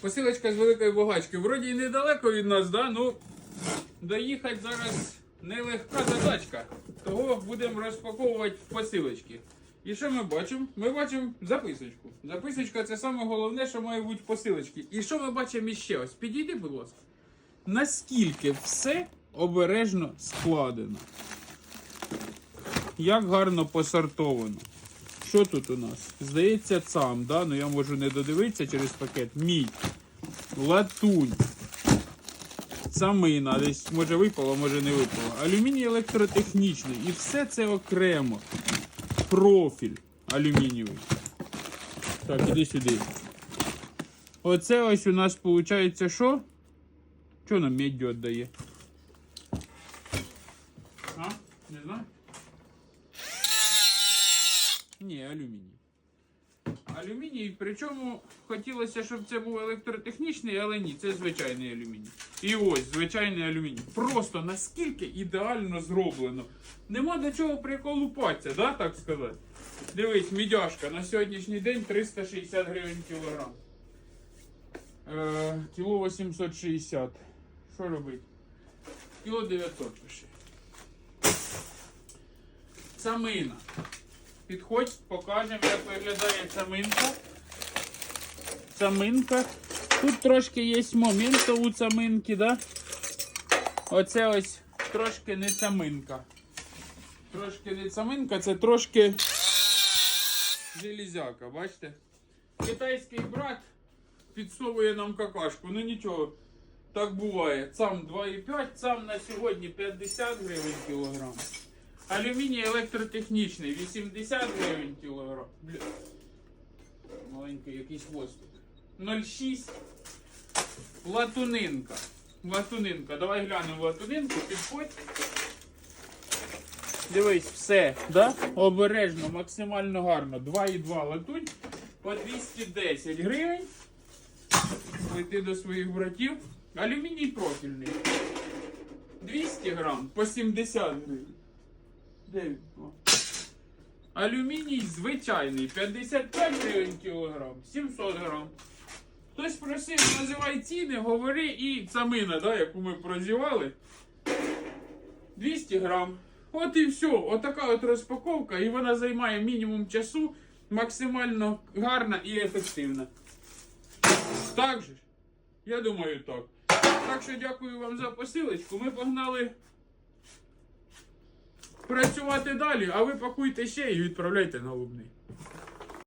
Посилочка з великої багачки. Вроді і недалеко від нас, да? ну доїхати зараз нелегка задачка. Того будемо розпаковувати в посилочки. І що ми бачимо? Ми бачимо записочку. Записочка це саме головне, що має бути в посилочці. І що ми бачимо іще? Ось підійди, будь ласка. Наскільки все обережно складено. Як гарно посортовано. Що тут у нас? Здається, сам, да? ну я можу не додивитися через пакет. Мідь, латунь, самина, десь може випало, може не випало. Алюміній електротехнічний. І все це окремо. Профіль алюмінієвий. Так, іди сюди. Оце ось у нас виходить що? Що нам медь віддає? А? Не знаю. Ні, алюміній. Алюміній, причому хотілося, щоб це був електротехнічний, але ні, це звичайний алюміній. І ось звичайний алюміній. Просто наскільки ідеально зроблено. Нема до чого приколупатися, да, так сказати. Дивись, мідяшка на сьогоднішній день 360 гривень кілограм. Е, кіло 860. Що робити? Кіло 900 пиши. Самина. Підходь, покажемо, як виглядає цаминка. Цаминка. Тут трошки є момент у цаминки, да? Оце ось трошки не цаминка. Трошки не цаминка, це трошки железяка, бачите? Китайський брат підсовує нам какашку. Ну нічого, так буває. Сам 2,5, сам на сьогодні 50 гривень кілограм. Алюміній електротехнічний 80 гривень кілограм. Маленький якийсь хвостик. 0,6. Латунинка. Латунинка. Давай глянемо латунинку, підходь. Дивись, все, да? Обережно, максимально гарно. 2,2 латунь по 210 гривень. Прийти до своїх братів. Алюміній профільний. 200 грам по 70 гривень. Алюміній звичайний 55 гривень кілограм, 700 грам. Хтось просив, називай ціни, говори і цамина, да, яку ми прозівали. 200 грам. От і все. Отака от розпаковка, і вона займає мінімум часу, максимально гарна і ефективна. Так же? Я думаю, так. Так що дякую вам за посилочку. Ми погнали працювати далі, а ви пакуйте ще і відправляйте на Лубний.